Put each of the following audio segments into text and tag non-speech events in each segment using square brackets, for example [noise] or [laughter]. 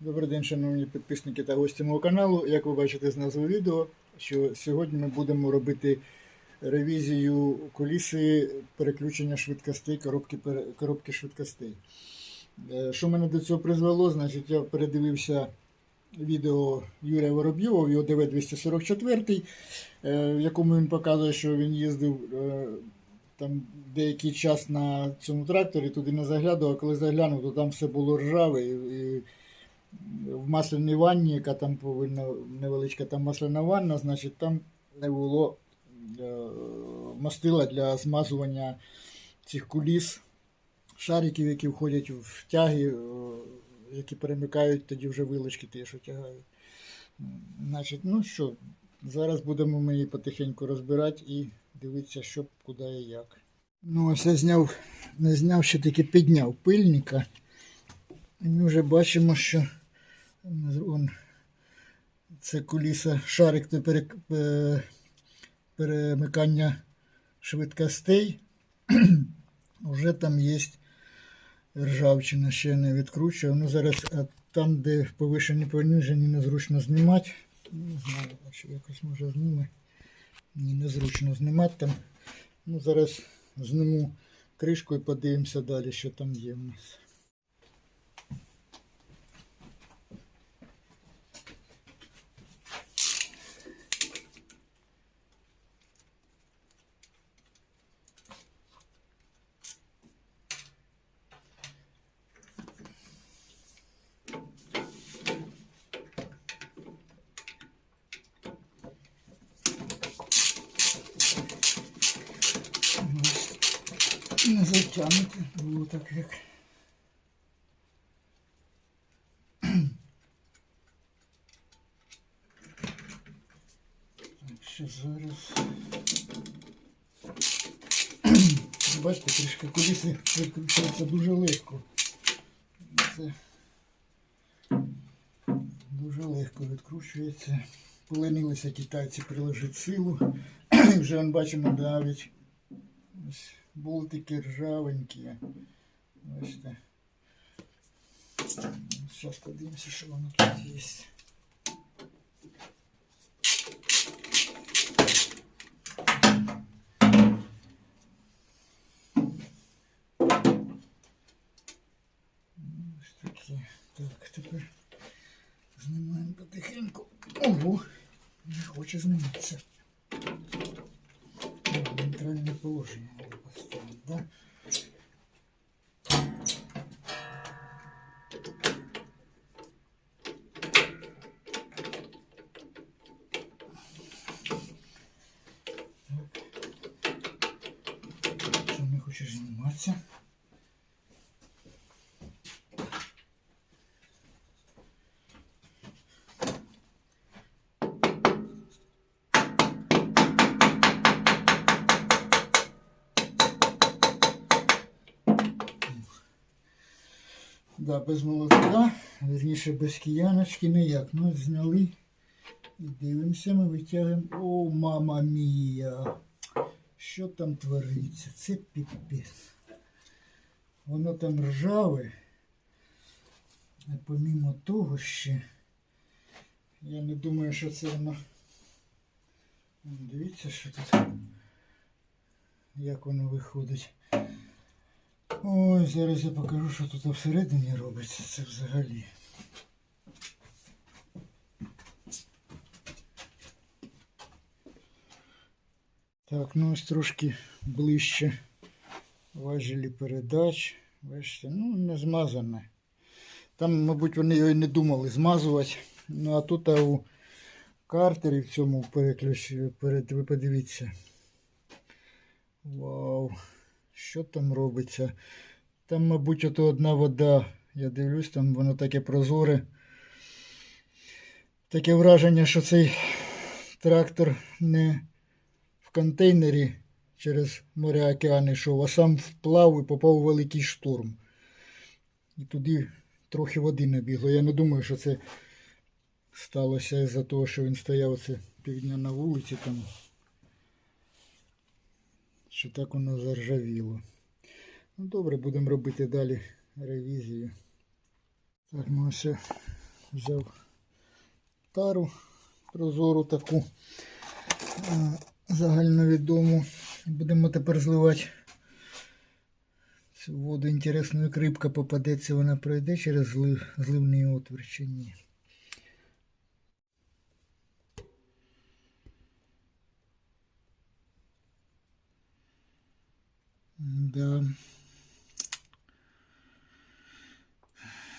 Добрий день, шановні підписники та гості мого каналу. Як ви бачите з назви відео, що сьогодні ми будемо робити ревізію куліси переключення швидкостей, коробки, коробки швидкостей. Е, Що мене до цього призвело? Значить, я передивився відео Юрія Воробйова, його ДВ-244, е, в якому він показує, що він їздив е, там деякий час на цьому тракторі, туди не заглядав, а коли заглянув, то там все було ржаве. І в масляній ванні, яка там повинна невеличка там масляна ванна, значить там не було е, мастила для змазування цих куліс, шариків, які входять в тяги, е, які перемикають тоді вже вилочки, ті, що тягають. Значить, ну що, зараз будемо ми її потихеньку розбирати і дивитися, що, куди і як. Ну, ось я зняв, не зняв, ще таки підняв пильника. І ми вже бачимо, що он, це куліса шарик до перек, е, перемикання швидкостей. [clears throat] Вже там є ржавчина, ще не відкручував. Ну зараз а там, де повишені понижені, незручно знімати. Не знаю, якщо якось може зніме. Ні, незручно знімати там. Ну, зараз зніму кришку і подивимося далі, що там є в нас. Не затягнути було так як. [clears throat] Так, що зараз. [clears throat] Бачите, трішки куліси викручуються дуже легко. Це дуже легко відкручується. Поленилися китайці приложити силу. [clears throat] Вже бачимо навіть ось болтики ржавенькі. Бачите. Зараз подивимося, що воно тут є. Ось такі. Так, тепер знімаємо потихеньку. Ого! Не хоче зніматися. Ну, Нейтральне положення Don't Да, без молотка, вірніше без кияночки ніяк. Ну, зняли і дивимося, ми витягуємо. О, мама мія! Що там твориться? Це піпець. Воно там ржаве. А помімо того ще. Я не думаю, що це воно. Дивіться, що тут. Як воно виходить. Ой, зараз я покажу, що тут всередині робиться. Це взагалі. Так, ну ось трошки ближче важелі передач. Бачите, ну не змазане. Там, мабуть, вони його і не думали змазувати. Ну а тут а у картері в цьому переключі, перед, ви подивіться. Вау. Що там робиться? Там, мабуть, ото одна вода. Я дивлюсь, там воно таке прозоре. Таке враження, що цей трактор не в контейнері через моря океани йшов, а сам вплав і попав у великий шторм. І туди трохи води набігло. Я не думаю, що це сталося із-за того, що він стояв оце півдня на вулиці там. Що так воно заржавіло. Ну добре, будемо робити далі ревізію. Так, ми ось я взяв тару прозору таку е, загальновідому. Будемо тепер зливати цю воду. Інтересно, як рибка попадеться, вона пройде через злив, зливний отвір чи ні. Да.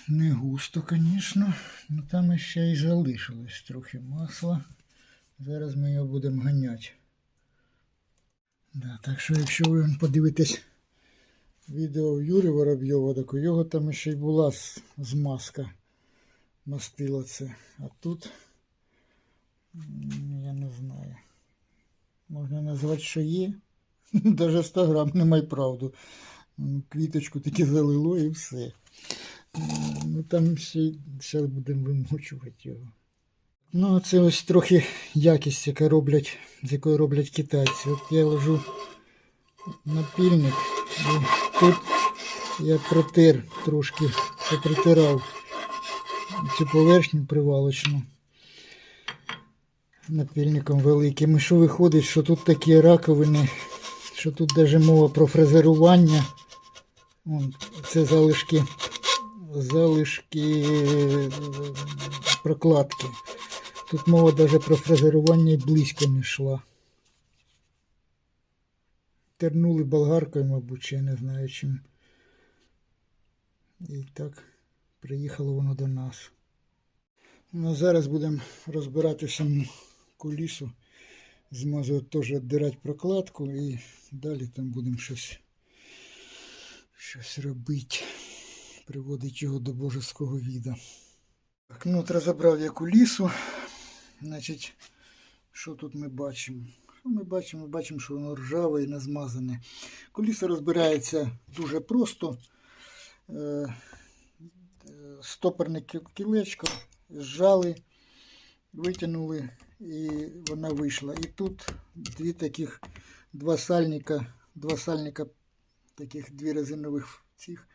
Не густо, звісно, але там ще й залишилось трохи масла. Зараз ми його будемо ганяти. Да, так що, якщо ви подивитесь відео Юрія Воробйова, так у його там ще й була змазка. Мастила це. А тут я не знаю. Можна назвати, що є. [laughs] Даже 100 грам немає правду. Квіточку тільки залило і все. Ну там ще зараз будемо вимочувати його. Ну, а це ось трохи якість, яка роблять, з якої роблять китайці. От я ложу напільник, і тут я протер трошки, попритирав цю поверхню привалочну напільником великим. І що виходить, що тут такі раковини, що тут навіть мова про фрезерування. Це залишки, залишки прокладки. Тут мова навіть про фрезерування й близько не йшла. Тернули болгаркою, мабуть, чи я не знаю чим. І так приїхало воно до нас. Ну, зараз будемо розбирати саму кулісу. Змазувати теж віддирати прокладку і далі там будемо щось, щось робити. Приводити його до божеського віда. Так, ну от розібрав я кулісу. Значить, що тут ми бачимо? Що ми бачимо? Ми бачимо, що воно ржаве і не змазане. Куліса розбирається дуже просто. Е, е, Стопорне кі- кілечко зжали, витягнули і вона вийшла. І тут дві таких, два сальника, два сальника, таких дві резинових цих,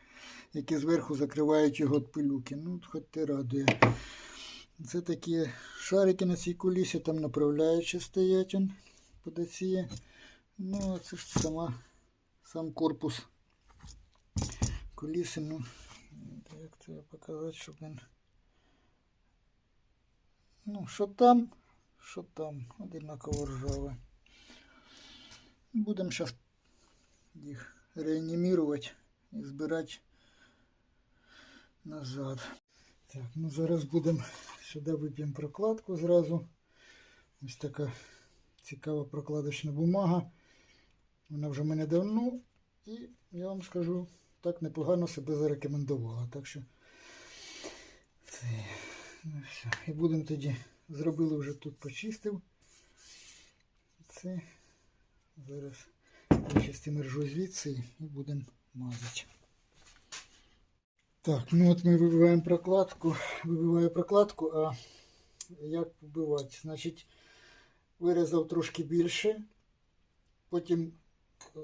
які зверху закривають його від пилюки. Ну, хоч те радує. Це такі шарики на цій кулісі, там направляючі стоять он, подоціє. Ну, це ж сама, сам корпус куліси. Ну, як це показати, щоб він. Ну, що там, що там, одинаково ржаве. Будемо зараз їх реанімувати і збирати назад. Так, ну зараз будемо сюди вип'ємо прокладку зразу. Ось така цікава прокладочна бумага. Вона вже в мене давно. І я вам скажу, так непогано себе зарекомендувала. Так що це, ну, все. І будемо тоді, зробили вже тут почистив. Це зараз вичистимо ржу звідси і будемо мазати. Так, ну от ми вибиваємо прокладку, вибиваю прокладку, а як вбивати? Значить, вирізав трошки більше, потім е,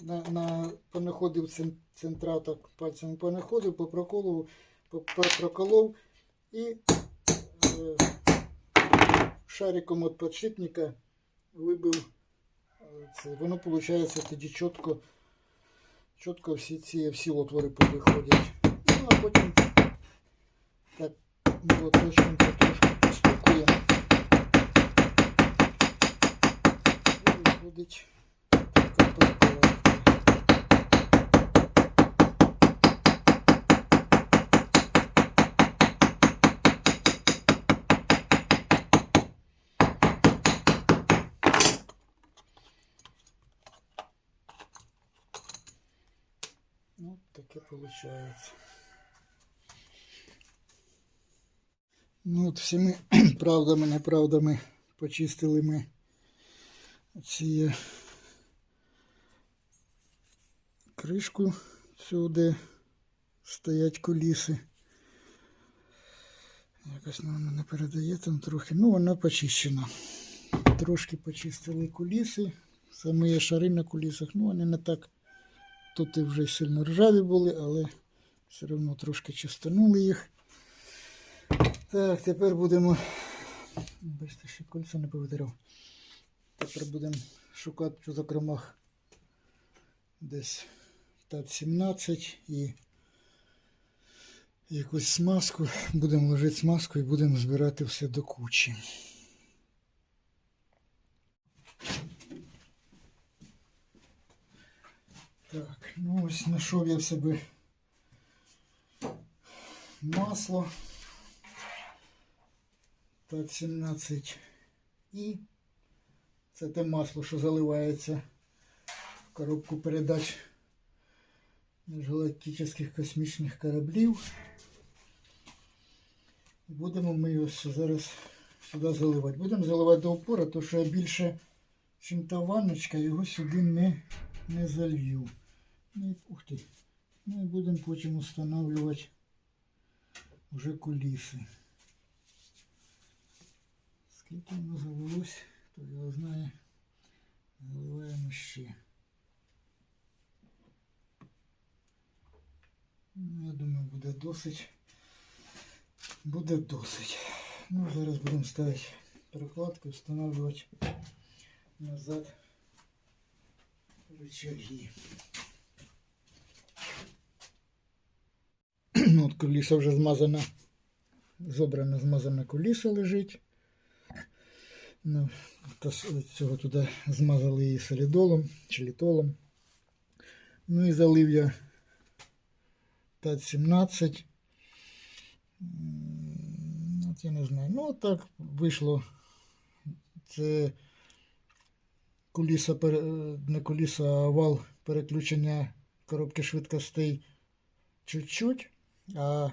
на, на, понаходив цен- центраток, пальцем понаходив, попроколов, поп- проколов і шариком від подшипника вибив е, це. Воно виходить тоді чітко, чітко всі ці всі отвори повиходять. Ну, а потім так молоточком потрошки постукуємо. Виходить прокладка. Ну, таке виходить. Ну, от всіми [clears throat] правдами, неправдами почистили ми ці кришку де стоять куліси. Якось вона не передає там трохи. Ну, вона почищена. Трошки почистили куліси. Саме є шари на кулісах, ну вони не так. Тут вже сильно ржаві були, але все одно трошки чистанули їх. Так, тепер будемо. Бачите, ще кольцо не повитирав. Тепер будемо шукати в закромах десь ТАТ-17 і якусь смазку. Будемо ложити смазку і будемо збирати все до кучі. Так, ну ось знайшов я в себе масло. Так, 17 і це те масло, що заливається в коробку передач міжгалактичних космічних кораблів. Будемо ми його зараз сюди заливати. Будемо заливати до опора, тому що я більше, ніж та ванночка, його сюди не, не залью. Ну, і- ух ти. Ну і будемо потім встановлювати вже куліси. Скільки воно завелось, хто його знає. Заливаємо ще. Ну, я думаю, буде досить. Буде досить. Ну, зараз будемо ставити перекладку, встановлювати назад рычаги. От куліса вже змазана, зобрана, змазана куліса лежить. Ну, цього туди змазали її солідолом, чи літолом. Ну і залив я ТАТ-17. От я не знаю. Ну, так вийшло. Це е, не куліса, а вал переключення коробки швидкостей чуть-чуть, а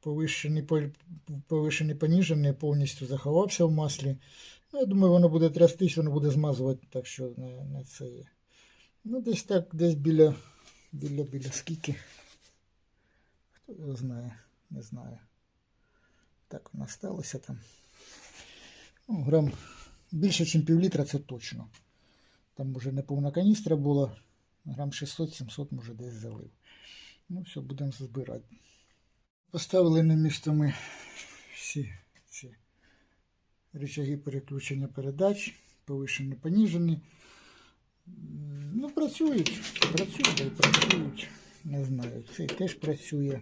повищений поніжений повністю заховався в маслі. Ну, я думаю, воно буде трястись, воно буде змазувати, так що не, не це є. Ну, десь так, десь біля, біля, біля скільки. Хто його знає, не знаю. Так воно сталося там. Ну, грам більше, ніж півлітра, це точно. Там вже не повна каністра була. Грам 600-700, може, десь залив. Ну, все, будемо збирати. Поставили на місто ми всі ці рычаги переключення передач, повишені, поніжені. Ну, працюють, працюють, працюють. Не знаю, цей теж працює.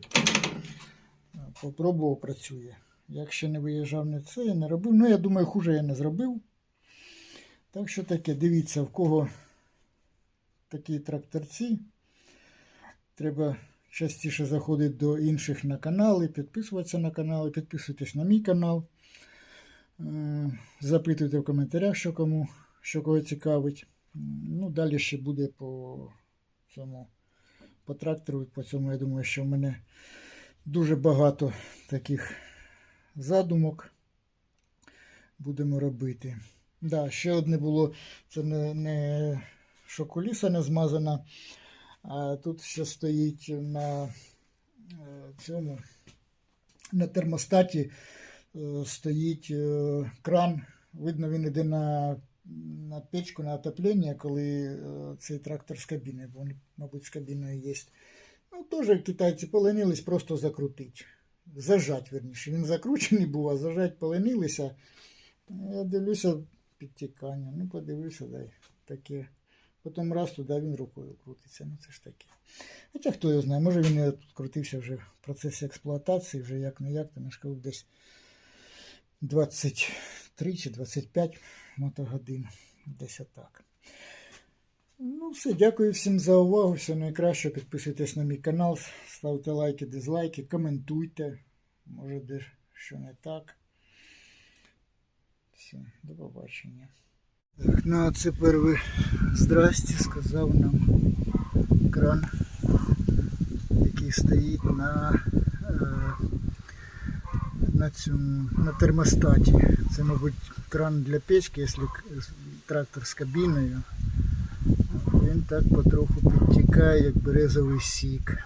Попробував, працює. Як ще не виїжджав на це, я не робив. Ну, я думаю, хуже я не зробив. Так що таке, дивіться, в кого такі тракторці. Треба частіше заходити до інших на канали, підписуватися на канали, підписуйтесь на мій канал. Е, Запитуйте в коментарях, що кому, що кого цікавить. Ну, далі ще буде по цьому по трактору. По цьому, я думаю, що в мене дуже багато таких задумок будемо робити. Да, ще одне було, це не, не що коліса не змазана, а тут ще стоїть на е, цьому на термостаті е, стоїть е, кран. Видно, він йде на, на печку, на отоплення, коли цей трактор з кабіни, бо він, мабуть, з кабіною є. Ну, теж китайці поленились просто закрутити. Зажать, верніше. Він закручений був, а зажать поленилися. Я дивлюся підтікання. Ну, подивився, дай таке. Потім раз туди він рукою крутиться. Ну це ж таке. Хоча хто його знає, може він крутився вже в процесі експлуатації, вже як не як, там я десь 23 чи 25 мотогодин. Десь отак. Ну, все, дякую всім за увагу. Все найкраще. Підписуйтесь на мій канал, ставте лайки, дизлайки, коментуйте. Може, де що не так. Все, до побачення. Так, ну а тепер ви здрасте, сказав нам кран, який стоїть на, е, на, цьому, на термостаті. Це, мабуть, кран для печки, якщо трактор з кабіною. Він так потроху підтікає, як березовий сік.